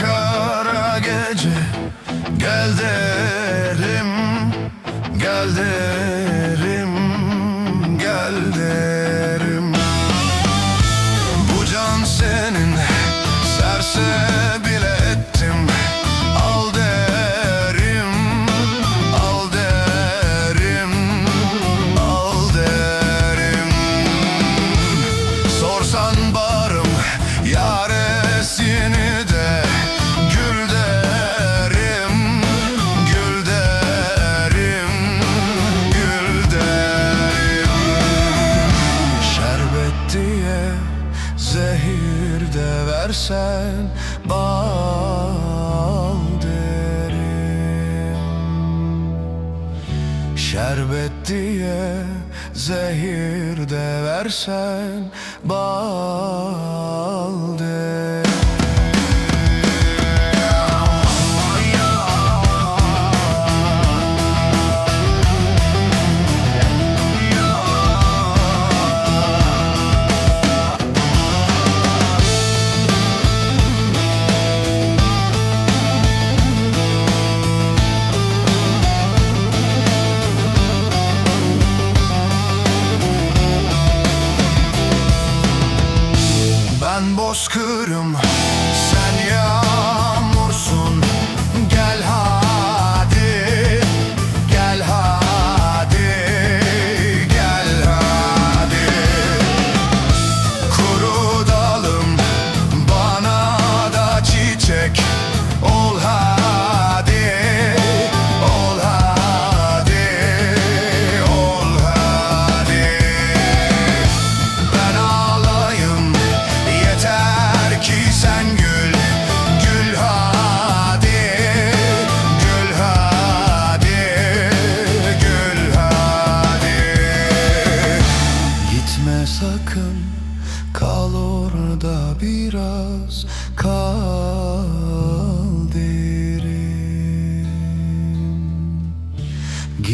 kara gece. Gel derim, gel derim, gel derim. sen bal derim. Şerbet diye zehir de versen bal derim.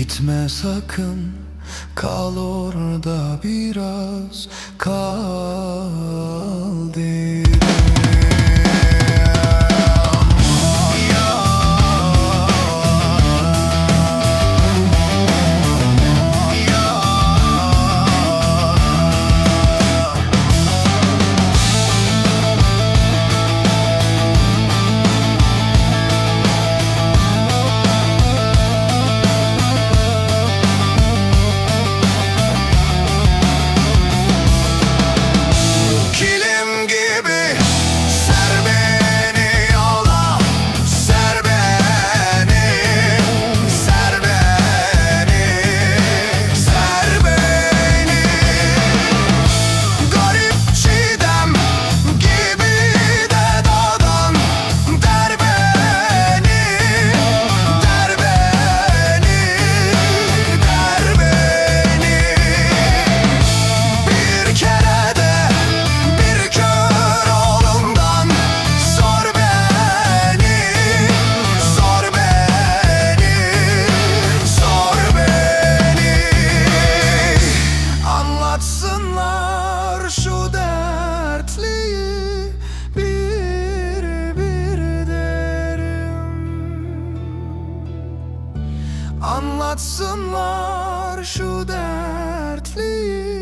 Gitme sakın kal orada biraz kal de. Atsınlar şu dertliyi.